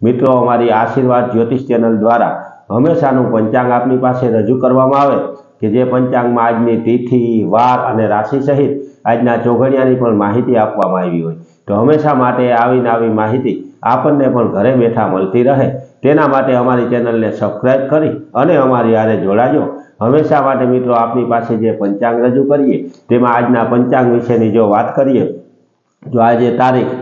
મિત્રો, અમારી આશીર્વાદ જ્યોતિષ ચેનલ દ્વારા હંમેશાનું પંચાંગ આપની પાસે રજૂ કરવામાં આવે કે જે પંચાંગમાં આજની તિથિ, વાર અને રાશિ સહિત આજના ચોઘડિયાની પણ માહિતી આપવામાં આવી હોય. તો હંમેશા માટે આવીને આવી માહિતી આપણને પણ ઘરે બેઠા મળતી રહે. તેના માટે અમારી ચેનલને સબસ્ક્રાઈબ કરી અને અમારી હારે જોડાજો. હંમેશા માટે મિત્રો, આપની પાસે જે પંચાંગ રજૂ કરીએ, તેમાં આજના પંચાંગ વિશેની જો વાત કરીએ, તો આજે તારીખ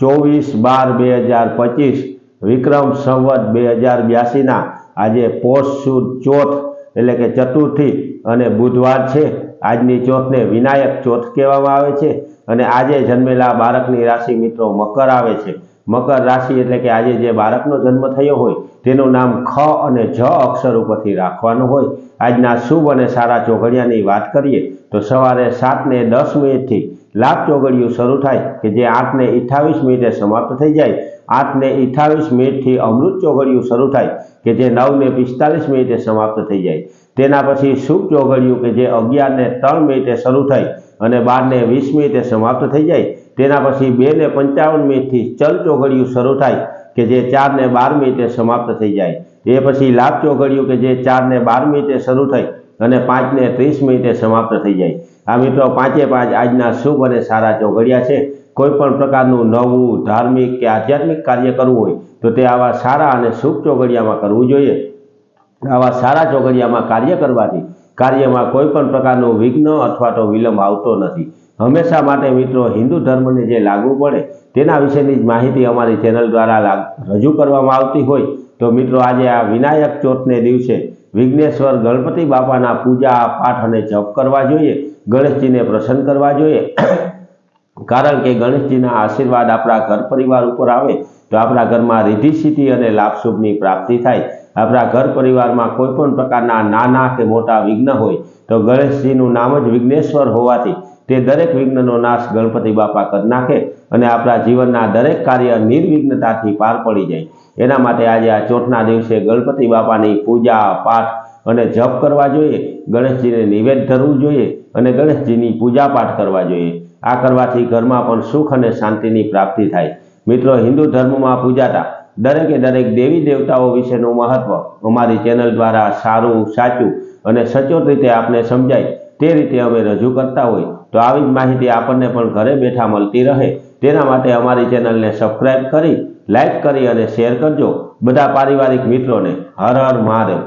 ચોવીસ બાર બે હજાર પચીસ વિક્રમ સંવત બે હજાર બ્યાસીના આજે પોષ સુદ ચોથ એટલે કે ચતુર્થી અને બુધવાર છે. આજની ચોથને વિનાયક ચોથ કહેવામાં આવે છે અને આજે જન્મેલા બાળકની રાશિ મિત્રો મકર આવે છે. મકર રાશિ એટલે કે આજે જે બાળકનો જન્મ થયો હોય તેનું નામ ખ અને જ અક્ષર ઉપરથી રાખવાનું હોય. આજના શુભ અને સારા ચોઘડિયાની વાત કરીએ તો સવારે સાતને દસ મિનિટથી લાભ ચોઘડિયું શરૂ થાય કે જે આઠને અઠાવીસ મિનિટે સમાપ્ત થઈ જાય. આઠ અઠાવીસ મિનિટથી અમૃત ચોઘડિયું શરૂ થાય કે જે નવ ને પિસ્તાલીસ મિનિટે સમાપ્ત થઈ જાય. તેના પછી શુભ ચોઘડિયું કે જે અગિયારને ત્રણ મિનિટે શરૂ થાય અને બારને વીસ મિનિટે સમાપ્ત થઈ જાય. તેના પછી બે ને પંચાવન મિનિટથી ચલ ચોઘડિયું શરૂ થાય કે જે ચારને બાર મિનિટે સમાપ્ત થઈ જાય. એ પછી લાભ ચોઘડિયું કે જે ચારને બાર મિનિટે શરૂ થાય અને પાંચને ત્રીસ મિનિટે સમાપ્ત થઈ જાય. આ મિત્રો પાંચે પાંચ આજના શુભ અને સારા ચોઘડિયા છે. કોઈ પણ પ્રકારનું નવું, ધાર્મિક કે આધ્યાત્મિક કાર્ય કરવું હોય, તો તે આવા સારા અને શુભ ચોઘડિયામાં કરવું જોઈએ. આવા સારા ચોઘડિયામાં કાર્ય કરવાથી કાર્યમાં કોઈ પણ પ્રકારનું વિઘ્ન અથવા તો વિલંબ આવતો નથી. હંમેશા માટે મિત્રો, હિન્દુ ધર્મને જે લાગુ પડે, તેના વિશેની જ માહિતી અમારી ચેનલ દ્વારા રજૂ કરવામાં આવતી હોય. તો મિત્રો, આજે આ વિનાયક ચોથને દિવસે વિઘ્નેશ્વર ગણપતિ બાપાના પૂજા, પાઠ અને જપ કરવા જોઈએ. ગણેશજીને પ્રસન્ન કરવા જોઈએ. કારણ કે ગણેશજીના આશીર્વાદ આપણા ઘર પરિવાર ઉપર આવે તો આપણા ઘરમાં રીધિ સિદ્ધિ અને લાભશુભની પ્રાપ્તિ થાય. આપણા ઘર પરિવારમાં કોઈ પણ પ્રકારના નાના કે મોટા વિઘ્ન હોય તો ગણેશજીનું નામ જ વિઘ્નેશ્વર હોવાથી તે દરેક વિઘ્નનો નાશ ગણપતિ બાપા કરી નાખે અને આપણા જીવનના દરેક કાર્ય નિર્વિઘ્નતાથી પાર પડી જાય. એના માટે આજે આ ચોથના દિવસે ગણપતિ બાપાની પૂજા, પાઠ અને જપ કરવા જોઈએ, ગણેશજીને નિવેદ ધરવું જોઈએ અને ગણેશજીની પૂજા પાઠ કરવા જોઈએ. આ કરવાથી ઘરમાં પણ સુખ અને શાંતિની પ્રાપ્તિ થાય. મિત્રો, હિન્દુ ધર્મમાં પૂજાતા દરેકે દરેક દેવી દેવતાઓ વિશેનું મહત્વ અમારી ચેનલ દ્વારા સારું, સાચું અને સચોટ રીતે આપને સમજાય તે રીતે અમે રજૂ કરતા હોય. તો આવી જ માહિતી આપણને પણ ઘરે બેઠા મળતી રહે. તેના માટે અમારી ચેનલને સબસ્ક્રાઈબ કરી લાઈક કરી અને શેર કરજો. બધા પારિવારિક મિત્રોને હર હર મહાદેવ.